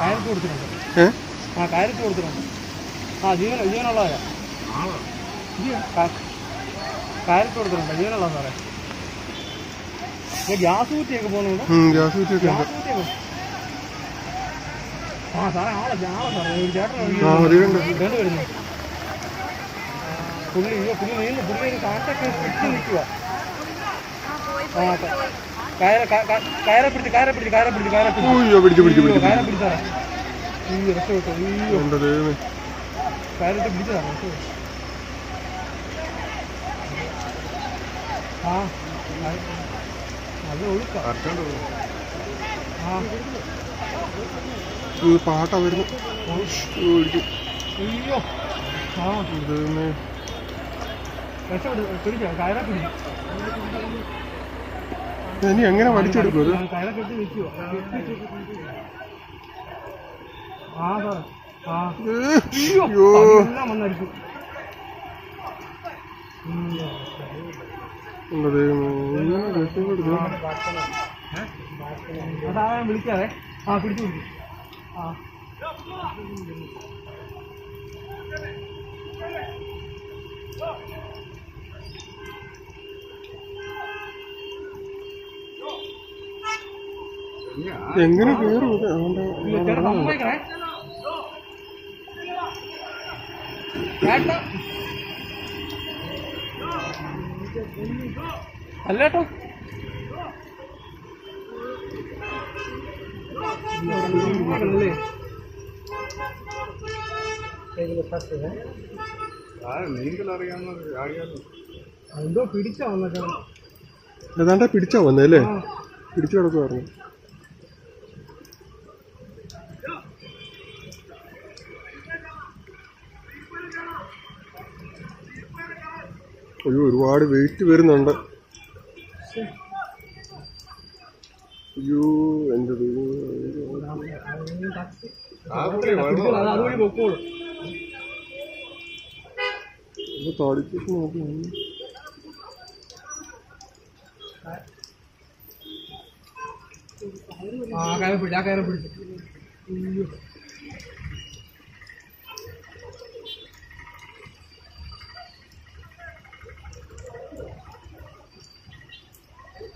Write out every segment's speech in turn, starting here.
കയറിട്ട് കൊടുത്തിട്ടുണ്ട്. ആ കയറിട്ട് കൊടുത്തിട്ടുണ്ട്. ആ ജീവൻ ജീവനുള്ളതാ കയറിട്ട് കൊടുത്തിട്ടുണ്ട് ജീവനുള്ളതാ സാറേ ഇത് ഗ്യാസ് കുറ്റിയൊക്കെ പോകുന്നുണ്ട്. ഗ്യാസ് കുറ്റിയൊക്കെ ആ സാറേ ആളെ ആളെ സാറേ ഒരു ചേട്ടൻ രണ്ട് വരുന്നു പുള്ളി പുള്ളി നീന്ന് പുള്ളി ഒരു കാറ്റൊക്കെ നിൽക്കുക ആ കയറ കയറെ പിടിച്ച് കയറെ പിടിച്ച് കയറെ പിടിച്ച് കയറെ പിടിച്ച്. അയ്യോ പിടിച്ചു പിടിച്ചു പിടിച്ചു. ഈ രക്ഷപ്പെട്ടു അയ്യോ എന്റെ ദൈവമേ. കയറിട്ട് പിടിച്ചതാണ് രക്ഷപ്പെട്ടു. ആ കയ- നല്ല ഒഴുക്ക. ആ. ഇത് പാട്ടാ വരുന്നു. അയ്യോ ആ. രക്ഷപ്പെട്ടു കയറെ പിടിച്ചു. ഇനി എങ്ങനെ വലിച്ചെടുക്കും വിളിക്കാതെ ആ പിടിച്ചു പിടിച്ചു. ആ. എങ്ങനെ കയറും ഇത് ചേട്ടാ അല്ലേട്ടോ അല്ലേ എന്തോ പിടിച്ചാ വന്നേ ഏതാണ്ടാ പിടിച്ചാ വന്നേ അല്ലേ? പിടിച്ചു കിടക്കുവായിരുന്നു. അയ്യോ ഒരുപാട് വെയിറ്റ് വരുന്നുണ്ട്. അയ്യോ എന്റെ നോക്കി. ആ കയറി പിടിച്ചു ആ കയറി പിടിച്ചു.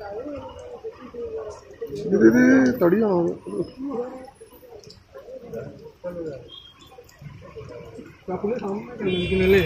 അയ്യോ. ഇത് ഇത് തടിയാണോ ആ പുള്ളി സമ്മതിക്കണം നിൽക്കുന്നല്ലേ